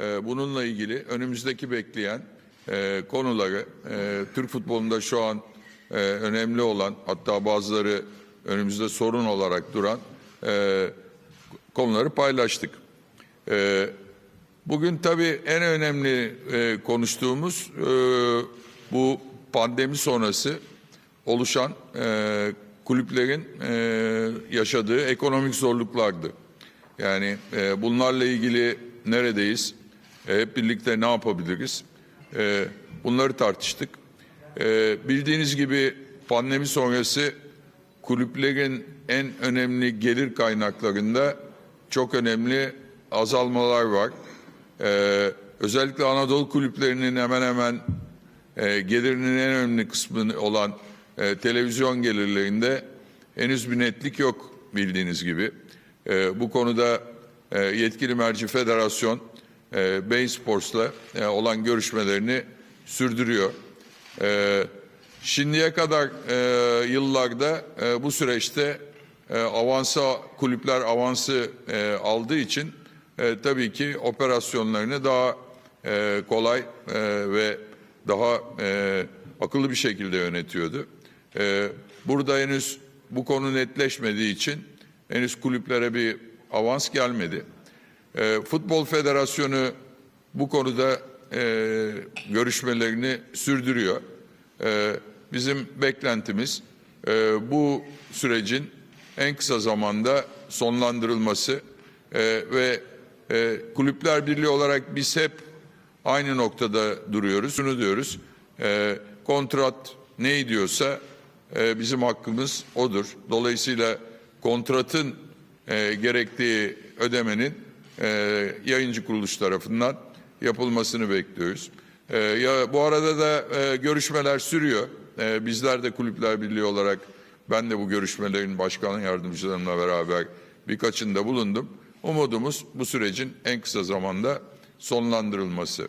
e, bununla ilgili önümüzdeki bekleyen e, konuları e, Türk futbolunda şu an e, önemli olan hatta bazıları önümüzde sorun olarak duran konuları paylaştık. Bugün tabii en önemli konuştuğumuz bu pandemi sonrası oluşan kulüplerin yaşadığı ekonomik zorluklardı. Yani bunlarla ilgili neredeyiz? E, hep birlikte ne yapabiliriz? E, bunları tartıştık. E, bildiğiniz gibi pandemi sonrası kulüplerin en önemli gelir kaynaklarında çok önemli azalmalar var. Özellikle Anadolu kulüplerinin hemen hemen gelirinin en önemli kısmı olan televizyon gelirlerinde henüz bir netlik yok bildiğiniz gibi. Bu konuda yetkili merci federasyon e, Bein Sports'la e, olan görüşmelerini sürdürüyor. E, şimdiye kadar e, yıllarda e, bu süreçte e, avansa kulüpler avansı e, aldığı için e, tabii ki operasyonlarını daha e, kolay e, ve daha e, akıllı bir şekilde yönetiyordu. E, burada henüz bu konu netleşmediği için henüz kulüplere bir avans gelmedi. E, Futbol Federasyonu bu konuda e, görüşmelerini sürdürüyor. E, bizim beklentimiz e, bu sürecin en kısa zamanda sonlandırılması e, ve e, Kulüpler Birliği olarak biz hep aynı noktada duruyoruz. Şunu diyoruz, e, kontrat ne diyorsa e, bizim hakkımız odur. Dolayısıyla kontratın e, gerektiği ödemenin e, yayıncı kuruluş tarafından yapılmasını bekliyoruz. E, ya bu arada da e, görüşmeler sürüyor. E, bizler de Kulüpler Birliği olarak ben de bu görüşmelerin başkan yardımcılarımla beraber birkaçında bulundum. Umudumuz bu sürecin en kısa zamanda sonlandırılması.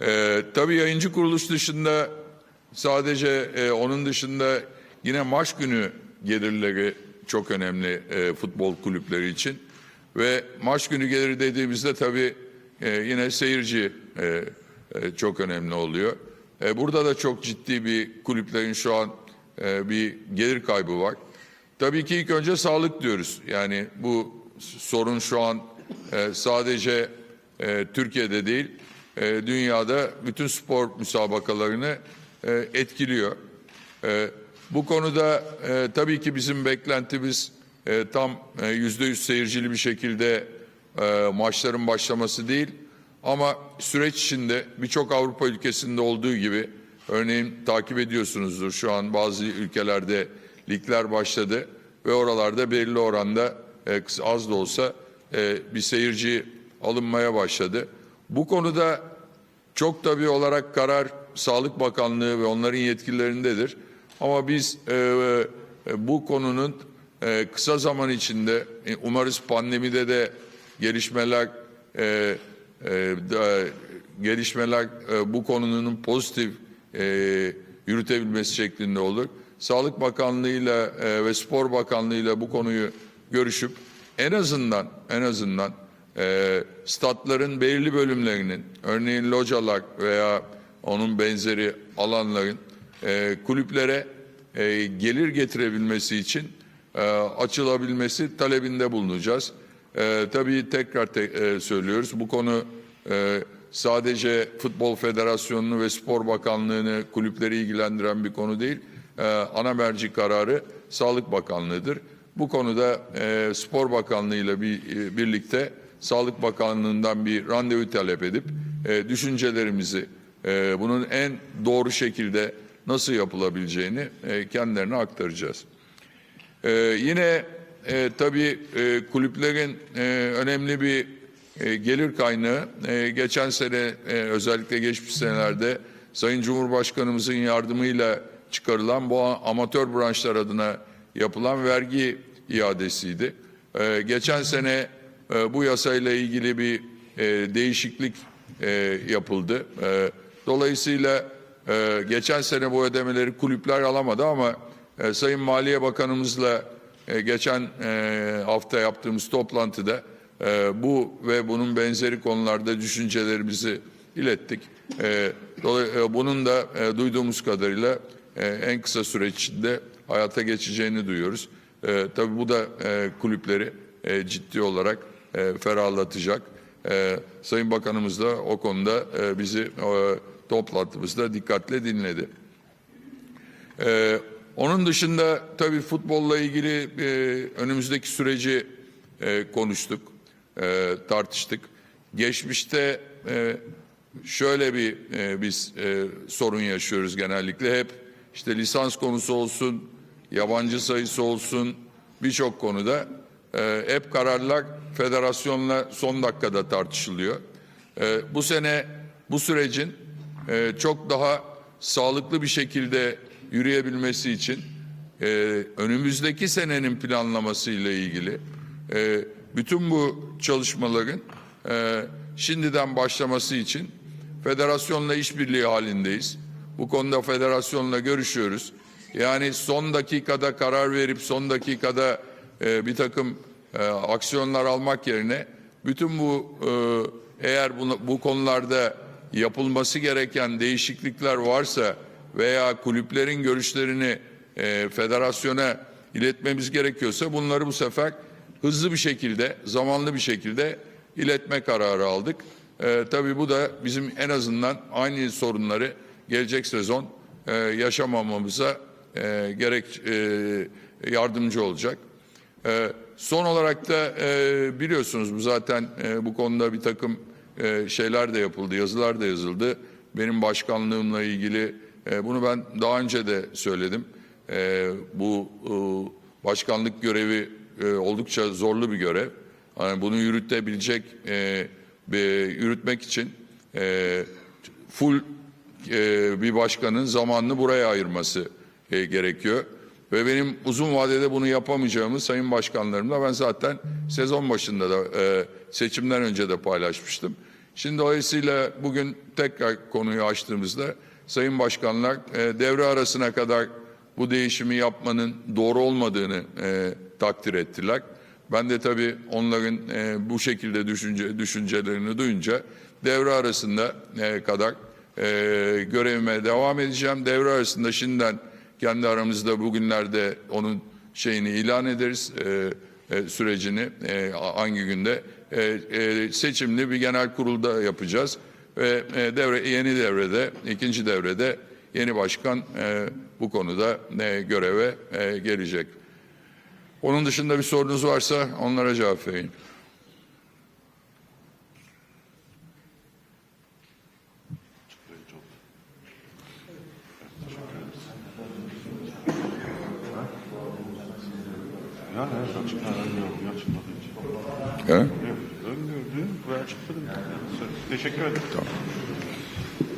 Ee, tabii yayıncı kuruluş dışında sadece e, onun dışında yine maç günü gelirleri çok önemli e, futbol kulüpleri için. Ve maç günü geliri dediğimizde tabii e, yine seyirci e, e, çok önemli oluyor. Burada da çok ciddi bir kulüplerin şu an bir gelir kaybı var. Tabii ki ilk önce sağlık diyoruz. Yani bu sorun şu an sadece Türkiye'de değil, dünyada bütün spor müsabakalarını etkiliyor. Bu konuda tabii ki bizim beklentimiz e, tam e, yüzde yüz seyircili bir şekilde e, maçların başlaması değil. Ama süreç içinde birçok Avrupa ülkesinde olduğu gibi örneğin takip ediyorsunuzdur şu an bazı ülkelerde ligler başladı ve oralarda belirli oranda e, az da olsa e, bir seyirci alınmaya başladı. Bu konuda çok tabii olarak karar Sağlık Bakanlığı ve onların yetkililerindedir. Ama biz e, e, bu konunun e, kısa zaman içinde e, umarız pandemide de gelişmeler e, e, da, gelişmeler e, bu konunun pozitif e, yürütebilmesi şeklinde olur. Sağlık Bakanlığı'yla e, ve Spor Bakanlığı'yla bu konuyu görüşüp en azından en azından e, statların belirli bölümlerinin örneğin localar veya onun benzeri alanların e, kulüplere e, gelir getirebilmesi için e, açılabilmesi talebinde bulunacağız. E, tabii tekrar te, e, söylüyoruz bu konu e, sadece Futbol Federasyonu'nu ve Spor Bakanlığı'nı kulüpleri ilgilendiren bir konu değil. E, ana merci kararı Sağlık Bakanlığı'dır. Bu konuda e, Spor Bakanlığı ile bir, e, birlikte Sağlık Bakanlığı'ndan bir randevu talep edip e, düşüncelerimizi e, bunun en doğru şekilde nasıl yapılabileceğini e, kendilerine aktaracağız. E, yine e, tabii e, kulüplerin e, önemli bir e, gelir kaynağı e, geçen sene e, özellikle geçmiş senelerde Sayın Cumhurbaşkanımızın yardımıyla çıkarılan bu amatör branşlar adına yapılan vergi iadesiydi. Ee, geçen sene e, bu yasayla ilgili bir e, değişiklik e, yapıldı. E, dolayısıyla e, geçen sene bu ödemeleri kulüpler alamadı ama e, Sayın Maliye Bakanımızla e, geçen e, hafta yaptığımız toplantıda e, bu ve bunun benzeri konularda düşüncelerimizi ilettik. E, e, bunun da e, duyduğumuz kadarıyla e, en kısa süreç içinde hayata geçeceğini duyuyoruz. E, tabii bu da e, kulüpleri e, ciddi olarak e, ferahlatacak. E, Sayın Bakanımız da o konuda e, bizi e, toplantımızda dikkatle dinledi. Ee, onun dışında tabii futbolla ilgili e, önümüzdeki süreci e, konuştuk, e, tartıştık. Geçmişte e, şöyle bir e, biz e, sorun yaşıyoruz genellikle hep işte lisans konusu olsun, yabancı sayısı olsun birçok konuda e, hep kararlar federasyonla son dakikada tartışılıyor. E, bu sene bu sürecin e, çok daha sağlıklı bir şekilde yürüyebilmesi için e, önümüzdeki senenin planlaması ile ilgili e, bütün bu çalışmaların e, şimdiden başlaması için federasyonla işbirliği halindeyiz. Bu konuda federasyonla görüşüyoruz. Yani son dakikada karar verip son dakikada e, bir takım e, aksiyonlar almak yerine bütün bu e, eğer bunu, bu konularda yapılması gereken değişiklikler varsa veya kulüplerin görüşlerini e, federasyona iletmemiz gerekiyorsa bunları bu sefer hızlı bir şekilde, zamanlı bir şekilde iletme kararı aldık. E, tabii bu da bizim en azından aynı sorunları gelecek sezon e, yaşamamamıza e, gerek e, yardımcı olacak. Ee, son olarak da e, biliyorsunuz bu zaten e, bu konuda bir takım e, şeyler de yapıldı, yazılar da yazıldı. Benim başkanlığımla ilgili e, bunu ben daha önce de söyledim. E, bu e, başkanlık görevi e, oldukça zorlu bir görev. Bunu yürütebilecek, e, yürütmek için full bir başkanın zamanını buraya ayırması gerekiyor. Ve benim uzun vadede bunu yapamayacağımı sayın başkanlarımla ben zaten sezon başında da e, seçimden önce de paylaşmıştım. Şimdi dolayısıyla bugün tekrar konuyu açtığımızda sayın başkanlar e, devre arasına kadar bu değişimi yapmanın doğru olmadığını e, takdir ettiler. Ben de tabii onların e, bu şekilde düşünce düşüncelerini duyunca devre arasında e, kadar e, görevime devam edeceğim. Devre arasında şimdiden kendi aramızda bugünlerde onun şeyini ilan ederiz e, e, sürecini e, hangi günde E, e, seçimli bir genel kurulda yapacağız ve e, devre yeni devrede ikinci devrede yeni başkan e, bu konuda e, göreve e, gelecek. Onun dışında bir sorunuz varsa onlara cevap vereyim. Yani evet açık öngördü, açıkladı. He? Öngördü ve açıkladı. Teşekkür ederim. Tamam.